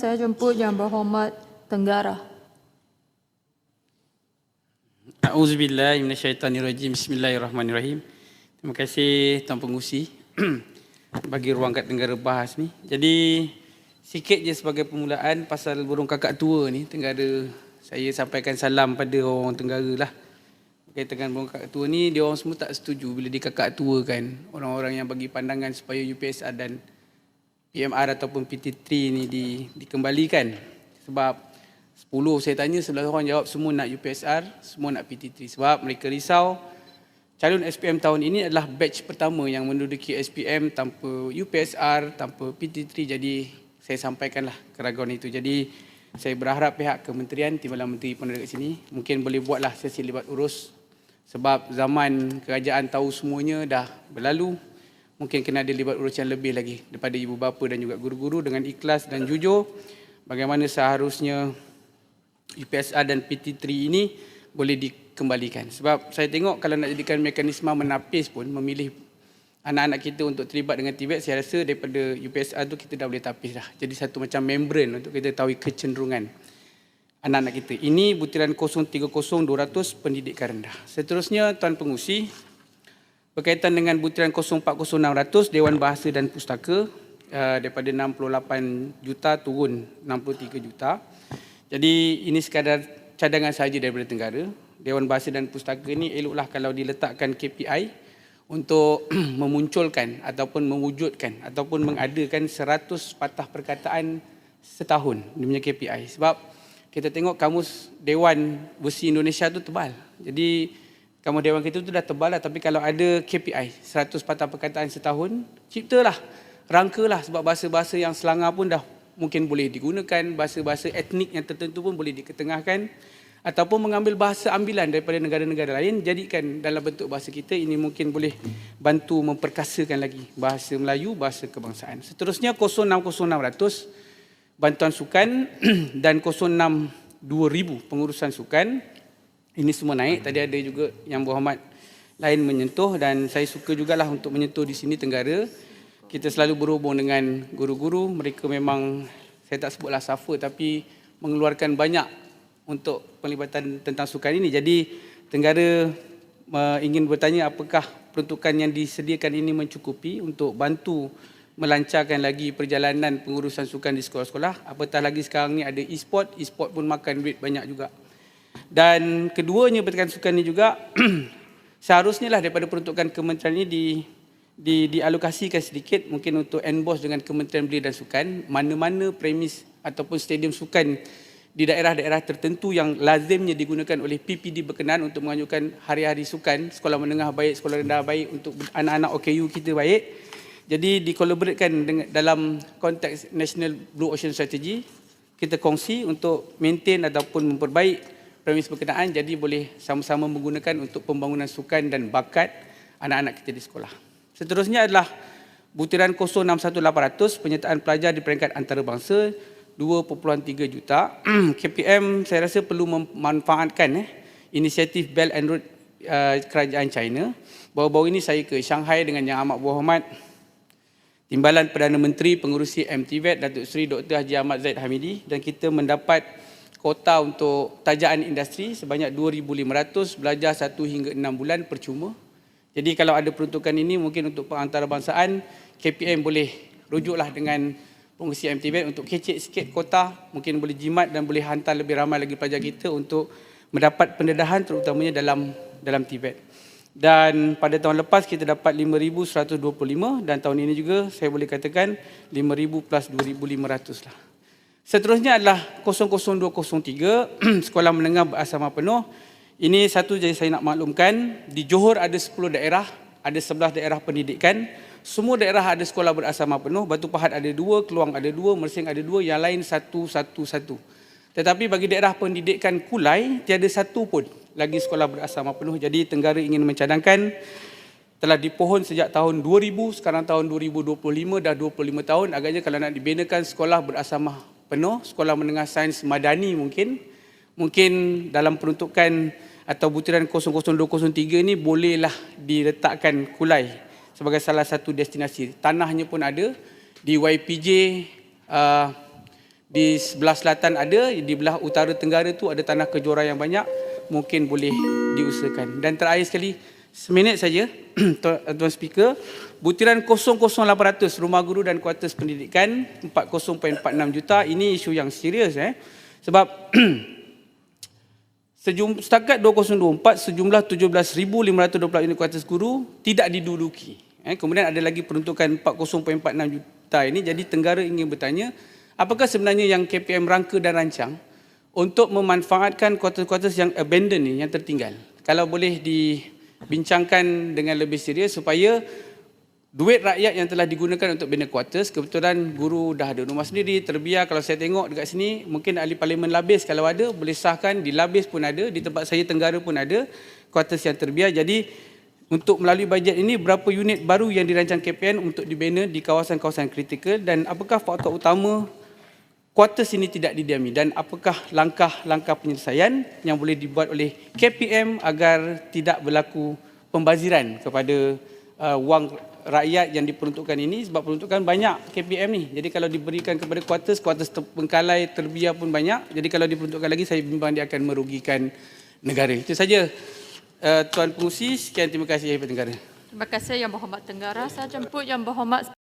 saya jemput Yang Berhormat Tenggara. Auzubillahi minasyaitanirrajim. Bismillahirrahmanirrahim. Terima kasih Tuan Pengusi bagi ruang kat Tenggara bahas ni. Jadi sikit je sebagai permulaan pasal burung kakak tua ni Tenggara saya sampaikan salam pada orang Tenggara lah. Berkaitan dengan burung kakak tua ni dia orang semua tak setuju bila dia kakak tua kan. Orang-orang yang bagi pandangan supaya UPSR dan PMR ataupun PT3 ni di, dikembalikan. Sebab 10 saya tanya 11 orang jawab semua nak UPSR, semua nak PT3 sebab mereka risau calon SPM tahun ini adalah batch pertama yang menduduki SPM tanpa UPSR, tanpa PT3 jadi saya sampaikanlah keraguan itu. Jadi saya berharap pihak kementerian Timbalan Menteri pun ada kat sini mungkin boleh buatlah sesi libat urus sebab zaman kerajaan tahu semuanya dah berlalu mungkin kena ada libat urus yang lebih lagi daripada ibu bapa dan juga guru-guru dengan ikhlas dan jujur bagaimana seharusnya UPSR dan PT3 ini boleh dikembalikan. Sebab saya tengok kalau nak jadikan mekanisme menapis pun memilih anak-anak kita untuk terlibat dengan TVET, saya rasa daripada UPSR tu kita dah boleh tapis dah. Jadi satu macam membran untuk kita tahu kecenderungan anak-anak kita. Ini butiran 030-200 pendidikan rendah. Seterusnya Tuan Pengusi, berkaitan dengan butiran 040-600 Dewan Bahasa dan Pustaka uh, daripada 68 juta turun 63 juta. Jadi ini sekadar cadangan saja daripada Tenggara. Dewan Bahasa dan Pustaka ini eloklah kalau diletakkan KPI untuk memunculkan ataupun mewujudkan ataupun mengadakan 100 patah perkataan setahun dia punya KPI. Sebab kita tengok kamus Dewan Besi Indonesia tu tebal. Jadi kamus Dewan kita tu dah tebal lah. Tapi kalau ada KPI 100 patah perkataan setahun, ciptalah, rangkalah sebab bahasa-bahasa yang selangor pun dah mungkin boleh digunakan bahasa-bahasa etnik yang tertentu pun boleh diketengahkan ataupun mengambil bahasa ambilan daripada negara-negara lain jadikan dalam bentuk bahasa kita ini mungkin boleh bantu memperkasakan lagi bahasa Melayu bahasa kebangsaan. Seterusnya 060600 bantuan sukan dan 06 2000 pengurusan sukan ini semua naik tadi ada juga yang berhormat lain menyentuh dan saya suka jugalah untuk menyentuh di sini Tenggara kita selalu berhubung dengan guru-guru. Mereka memang, saya tak sebutlah safa tapi mengeluarkan banyak untuk pelibatan tentang sukan ini. Jadi Tenggara uh, ingin bertanya apakah peruntukan yang disediakan ini mencukupi untuk bantu melancarkan lagi perjalanan pengurusan sukan di sekolah-sekolah. Apatah lagi sekarang ni ada e-sport, e-sport pun makan duit banyak juga. Dan keduanya berkaitan sukan ini juga, seharusnya lah daripada peruntukan kementerian ini di di, dialokasikan sedikit mungkin untuk endorse dengan Kementerian Belia dan Sukan mana-mana premis ataupun stadium sukan di daerah-daerah tertentu yang lazimnya digunakan oleh PPD berkenan untuk mengajukan hari-hari sukan sekolah menengah baik, sekolah rendah baik untuk anak-anak OKU kita baik. Jadi dikolaborasikan dengan dalam konteks National Blue Ocean Strategy kita kongsi untuk maintain ataupun memperbaik premis berkenaan jadi boleh sama-sama menggunakan untuk pembangunan sukan dan bakat anak-anak kita di sekolah. Seterusnya adalah butiran 061800 penyertaan pelajar di peringkat antarabangsa 2.3 juta. KPM saya rasa perlu memanfaatkan eh, inisiatif Belt and Road uh, kerajaan China. Baru-baru ini saya ke Shanghai dengan Yang Amat Berhormat Timbalan Perdana Menteri Pengurusi MTVET Datuk Seri Dr. Haji Ahmad Zaid Hamidi dan kita mendapat kota untuk tajaan industri sebanyak 2,500 belajar 1 hingga 6 bulan percuma jadi kalau ada peruntukan ini mungkin untuk pengantarabangsaaan KPM boleh rujuklah dengan pengurusi MTB untuk kecek sikit kota mungkin boleh jimat dan boleh hantar lebih ramai lagi pelajar kita untuk mendapat pendedahan terutamanya dalam dalam Tibet. Dan pada tahun lepas kita dapat 5125 dan tahun ini juga saya boleh katakan 5000 plus 2500 lah. Seterusnya adalah 00203 sekolah menengah berasrama penuh ini satu jadi saya nak maklumkan, di Johor ada 10 daerah, ada 11 daerah pendidikan. Semua daerah ada sekolah berasrama penuh, Batu Pahat ada dua, Keluang ada dua, Mersing ada dua, yang lain satu, satu, satu. Tetapi bagi daerah pendidikan Kulai, tiada satu pun lagi sekolah berasrama penuh. Jadi Tenggara ingin mencadangkan telah dipohon sejak tahun 2000, sekarang tahun 2025, dah 25 tahun. Agaknya kalau nak dibinakan sekolah berasrama penuh, sekolah menengah sains madani mungkin, mungkin dalam peruntukan atau butiran 00203 ni bolehlah diletakkan Kulai sebagai salah satu destinasi. Tanahnya pun ada di YPJ uh, Di sebelah selatan ada, di belah utara tenggara tu ada tanah kejuaraan yang banyak, mungkin boleh diusahakan. Dan terakhir sekali, seminit saja, Tuan Tuan Speaker, butiran 00800 rumah guru dan kuartus pendidikan 40.46 juta, ini isu yang serius eh. Sebab Sejum, setakat 2024 sejumlah 17,524 unit kuartus guru tidak diduduki. Eh, kemudian ada lagi peruntukan 40.46 juta ini. Jadi Tenggara ingin bertanya, apakah sebenarnya yang KPM rangka dan rancang untuk memanfaatkan kuartus-kuartus yang abandoned ni, yang tertinggal. Kalau boleh dibincangkan dengan lebih serius supaya duit rakyat yang telah digunakan untuk bina kuartus, kebetulan guru dah ada rumah sendiri, terbiar. Kalau saya tengok dekat sini, mungkin ahli parlimen Labis kalau ada, boleh sahkan di Labis pun ada, di tempat saya Tenggara pun ada kuartus yang terbiar. Jadi untuk melalui bajet ini, berapa unit baru yang dirancang KPN untuk dibina di kawasan-kawasan kritikal dan apakah faktor utama kuartus ini tidak didiami dan apakah langkah-langkah penyelesaian yang boleh dibuat oleh KPM agar tidak berlaku pembaziran kepada uh, wang rakyat yang diperuntukkan ini sebab peruntukan banyak KPM ni. Jadi kalau diberikan kepada kuartus, kuartus terbengkalai, terbiar pun banyak. Jadi kalau diperuntukkan lagi saya bimbang dia akan merugikan negara. Itu saja uh, Tuan Pengusi. Sekian terima kasih Ayah Negara. Terima kasih Yang Berhormat Tenggara. Saya jemput Yang Berhormat